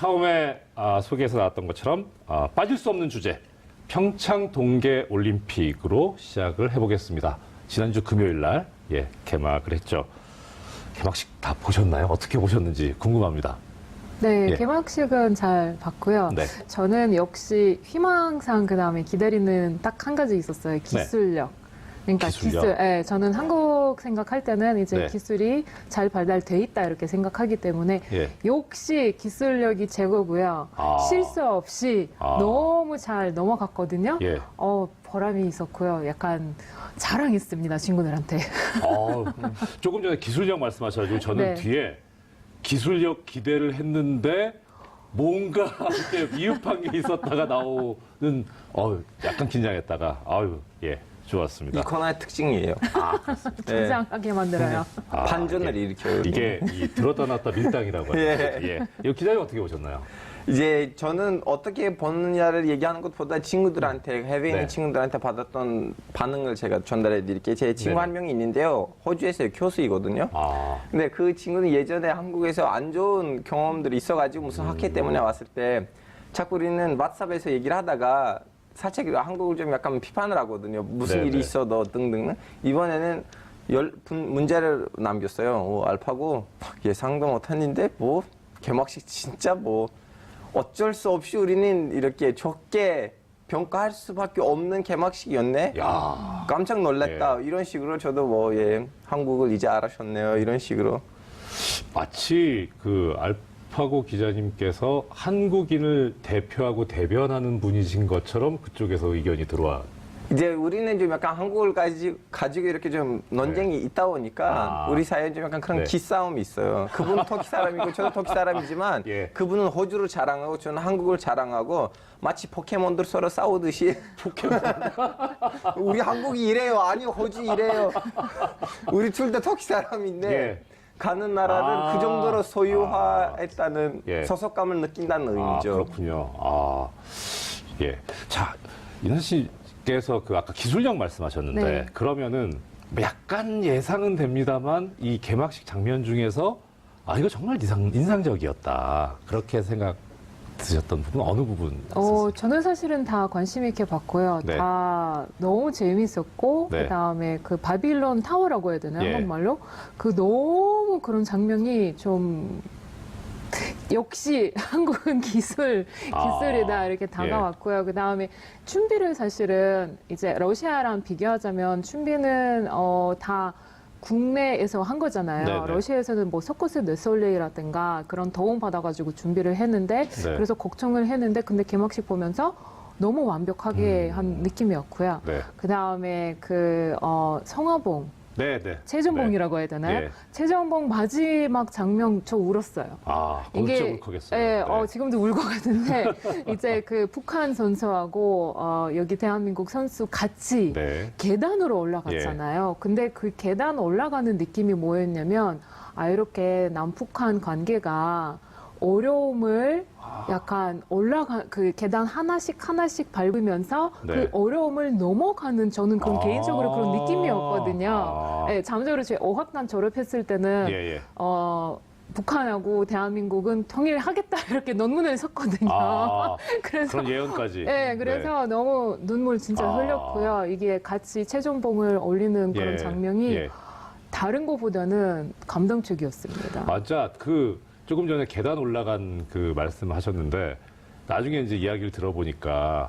처음에 아, 소개에서 나왔던 것처럼 아, 빠질 수 없는 주제 평창 동계 올림픽으로 시작을 해보겠습니다. 지난주 금요일 날 예, 개막을 했죠. 개막식 다 보셨나요? 어떻게 보셨는지 궁금합니다. 네, 예. 개막식은 잘 봤고요. 네. 저는 역시 희망상 그 다음에 기다리는 딱 한 가지 있었어요. 기술력. 그러니까 네. 기술력. 기술, 예, 저는 한국 생각할 때는 이제 네. 기술이 잘 발달돼 있다 이렇게 생각하기 때문에 예. 역시 기술력이 최고고요. 아. 실수 없이 아. 너무 잘 넘어갔거든요. 예. 어, 보람이 있었고요. 약간 자랑했습니다, 친구들한테. 어, 조금 전에 기술력 말씀하셔가지고 저는 네. 뒤에 기술력 기대를 했는데 뭔가 이렇게 미흡한 게 있었다가 나오는 어 약간 긴장했다가 아유 예 좋았습니다. 이 코너의 특징이에요. 네. 긴장하게 만들어요. 아, 반전을 이게- 일으켜요. 이게 이 들었다 놨다 밀당이라고 하죠. 예. 예. 이 기자님 어떻게 보셨나요? 이제 저는 어떻게 보느냐를 얘기하는 것보다 친구들한테 해외에 있는 네. 친구들한테 받았던 반응을 제가 전달해 드릴게요. 제 친구 네네. 한 명이 있는데요. 호주에서 교수이거든요. 아 근데 그 친구는 예전에 한국에서 안 좋은 경험들이 있어가지고 무슨 학회 음. 때문에 왔을 때 자꾸 우리는 왓츠업에서 얘기를 하다가 살짝 한국을 좀 약간 비판을 하거든요. 무슨 네네. 일이 있어도 등등. 이번에는 열 분 문제를 남겼어요. 오, 알파고 예상도 못했는데 뭐 개막식 진짜 뭐 어쩔 수 없이 우리는 이렇게 좋게 평가할 수밖에 없는 개막식이었네. 야. 깜짝 놀랐다. 이런 식으로 저도 뭐, 예, 한국을 이제 알아셨네요. 이런 식으로. 마치 그 알 파고 기자님께서 한국인을 대표하고 대변하는 분이신 것처럼 그쪽에서 의견이 들어와. 이제 우리는 좀 약간 한국을 가지, 가지고 이렇게 좀 논쟁이 있다 보니까 네. 아. 우리 사이에 좀 약간 그런 네. 기싸움이 있어요. 그분은 터키 사람이고 저도 터키 사람이지만 예. 그분은 호주를 자랑하고 저는 한국을 자랑하고 마치 포켓몬들 서로 싸우듯이 포켓몬 우리 한국이 이래요. 아니 호주 이래요. 우리 둘 다 터키 사람인데 예. 가는 나라를 아. 그 정도로 소유화했다는 예. 소속감을 느낀다는 아, 의미죠. 그렇군요. 아, 예. 자, 이현 씨께서 그 아까 기술력 말씀하셨는데 네. 그러면은 뭐 약간 예상은 됩니다만 이 개막식 장면 중에서 아, 이거 정말 인상, 인상적이었다. 그렇게 생각 드셨던 부분 어느 부분? 어, 있었어요? 저는 사실은 다 관심 있게 봤고요. 네. 다 너무 재밌었고, 네. 그 다음에 그 바빌론 타워라고 해야 되나요? 예. 한국말로? 그 너무 그런 장면이 좀, 역시 한국은 기술, 아, 기술이다 이렇게 다가왔고요. 그 다음에 춘비를 사실은 이제 러시아랑 비교하자면 춘비는 어, 다 국내에서 한 거잖아요. 네네. 러시아에서는 뭐 서커스 네솔레이라든가 그런 도움 받아가지고 준비를 했는데 네. 그래서 걱정을 했는데 근데 개막식 보면서 너무 완벽하게 음. 한 느낌이었고요. 네. 그 다음에 그 어, 성화봉 네, 네. 최전봉이라고 해야 되나요? 예. 최전봉 마지막 장면 저 울었어요. 아, 진짜 울컥했어요. 예, 네. 어, 지금도 울것 같은데 이제 그 북한 선수하고 어, 여기 대한민국 선수 같이 네. 계단으로 올라갔잖아요. 근데 그 계단 올라가는 느낌이 뭐였냐면 아 이렇게 남북한 관계가 어려움을 약간 올라가 그 계단 하나씩 하나씩 밟으면서 네. 그 어려움을 넘어가는 저는 그런 아. 개인적으로 그런 느낌이었거든요. 아. 예, 잠재로 제 어학단 졸업했을 때는 예, 예. 어 북한하고 대한민국은 통일하겠다 이렇게 논문을 썼거든요. 아, 그래서 그런 예언까지. 네, 그래서 너무 눈물 진짜 아. 흘렸고요. 이게 같이 최전봉을 올리는 그런 예, 장면이 예. 다른 것보다는 감동적이었습니다. 맞아. 그 조금 전에 계단 올라간 그 말씀하셨는데 나중에 이제 이야기를 들어보니까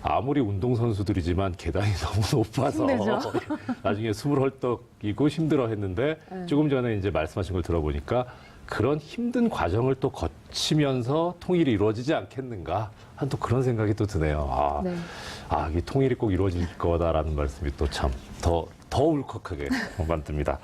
아무리 운동 선수들이지만 계단이 너무 높아서 힘들죠. 나중에 숨을 헐떡이고 힘들어했는데 네. 조금 전에 이제 말씀하신 걸 들어보니까 그런 힘든 과정을 또 거치면서 통일이 이루어지지 않겠는가 한 또 그런 생각이 또 드네요. 아, 네. 아, 이 통일이 꼭 이루어질 거다라는 말씀이 또 참 더더 울컥하게 만듭니다.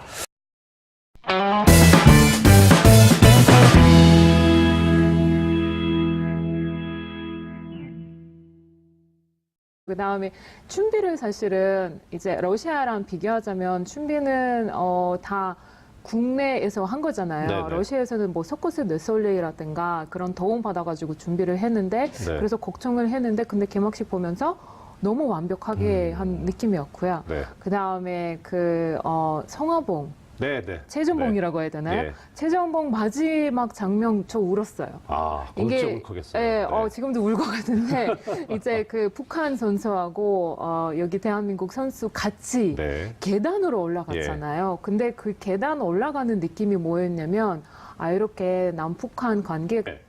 그 다음에 춘비를 사실은 이제 러시아랑 비교하자면 춘비는 어, 다 국내에서 한 거잖아요. 네네. 러시아에서는 뭐 서커스 네솔레이라든가 그런 도움 받아가지고 준비를 했는데 네. 그래서 걱정을 했는데 근데 개막식 보면서 너무 완벽하게 음. 한 느낌이었고요. 네. 그 다음에 그 어, 성화봉 네, 네. 최전봉이라고 해야 되나요? 예. 최전봉 마지막 장면 저 울었어요. 아, 진짜 울컥했어요. 예, 네. 어, 지금도 울컥하는데 이제 그 북한 선수하고 어, 여기 대한민국 선수 같이 네. 계단으로 올라갔잖아요. 근데 그 계단 올라가는 느낌이 뭐였냐면 아 이렇게 남북한 관계가 네.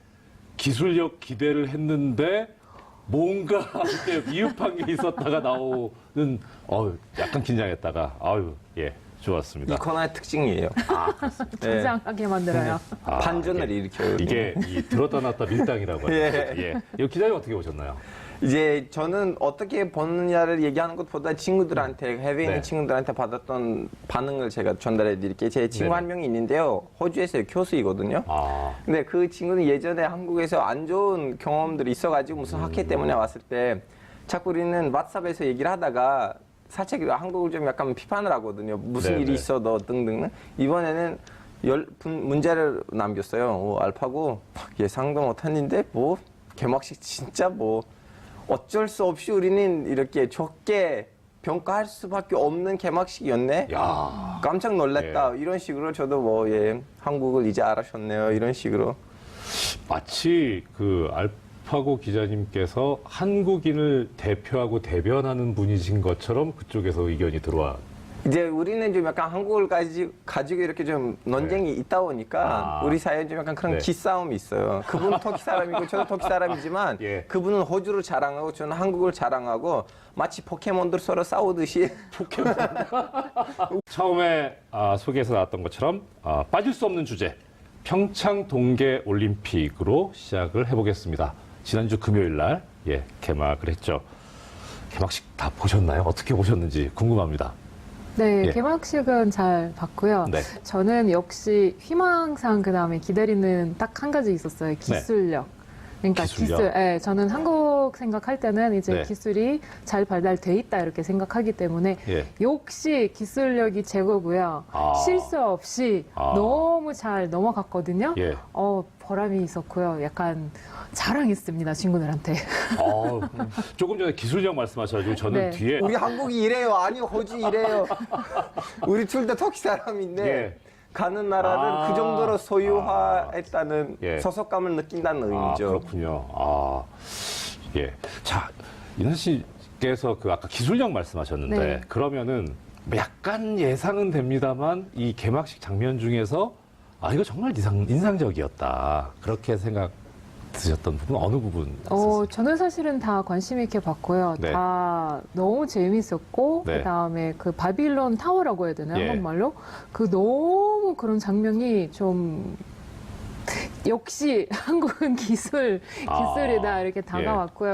기술력 기대를 했는데 뭔가 미흡한 게 있었다가 나오는 어 약간 긴장했다가 아유 예 좋았습니다. 이 코너의 특징이에요. 네. 긴장하게 만들어요. 아, 반전을 이게- 일으켜요. 이게 이 들었다 놨다 밀당이라고 하죠. 예. 예. 이 기자님 어떻게 보셨나요? 이제 저는 어떻게 보느냐를 얘기하는 것보다 친구들한테 해외에 있는 네. 친구들한테 받았던 반응을 제가 전달해 드릴게요. 제 친구 네네. 한 명이 있는데요. 호주에서 교수이거든요. 아 근데 그 친구는 예전에 한국에서 안 좋은 경험들이 있어가지고 무슨 학회 음. 때문에 왔을 때 자꾸 우리는 왓츠업에서 얘기를 하다가 살짝 한국을 좀 약간 비판을 하거든요. 무슨 네네. 일이 있어도 등등. 이번에는 열 분- 문제를 남겼어요. 오, 알파고 예상도 못했는데 뭐 개막식 진짜 뭐 어쩔 수 없이 우리는 이렇게 좋게 평가할 수밖에 없는 개막식이었네. 야. 깜짝 놀랐다. 이런 식으로 저도 뭐, 예, 한국을 이제 알아셨네요. 이런 식으로. 마치 그 알 파고 기자님께서 한국인을 대표하고 대변하는 분이신 것처럼 그쪽에서 의견이 들어와. 이제 우리는 좀 약간 한국을 가지, 가지고 이렇게 좀 논쟁이 있다 보니까 네. 아. 우리 사이에 좀 약간 그런 네. 기싸움이 있어요. 그분은 터키 사람이고 저도 터키 사람이지만 예. 그분은 호주를 자랑하고 저는 한국을 자랑하고 마치 포켓몬들 서로 싸우듯이 처음에 아, 소개에서 나왔던 것처럼 아, 빠질 수 없는 주제 평창 동계 올림픽으로 시작을 해보겠습니다. 지난주 금요일 날 예, 개막을 했죠. 개막식 다 보셨나요? 어떻게 보셨는지 궁금합니다. 네, 예. 개막식은 잘 봤고요. 네. 저는 역시 희망상 그 다음에 기다리는 딱 한 가지 있었어요. 기술력. 그러니까 기술력. 기술, 예, 저는 한국 생각할 때는 이제 네. 기술이 잘 발달돼 있다 이렇게 생각하기 때문에 예. 역시 기술력이 최고고요. 아. 실수 없이 아. 너무 잘 넘어갔거든요. 예. 어, 보람이 있었고요. 약간 자랑했습니다, 친구들한테. 어, 조금 전에 기술력 말씀하셔가지고 저는 네. 뒤에 우리 한국이 이래요. 아니 호주 이래요. 우리 둘 다 터키 사람인데 예. 가는 나라를 아. 그 정도로 소유화했다는 예. 소속감을 느낀다는 아, 의미죠. 그렇군요. 아, 예. 자, 이현 씨께서 그 아까 기술력 말씀하셨는데 네. 그러면은 약간 예상은 됩니다만 이 개막식 장면 중에서 아 이거 정말 인상, 인상적이었다 그렇게 생각 드셨던 부분 어느 부분? 어, 있었어요? 저는 사실은 다 관심 있게 봤고요. 네. 다 너무 재밌었고, 네. 그 다음에 그 바빌론 타워라고 해야 되나요? 예. 한국말로? 그 너무 그런 장면이 좀, 역시 한국은 기술, 아, 기술이다 이렇게 예. 다가왔고요.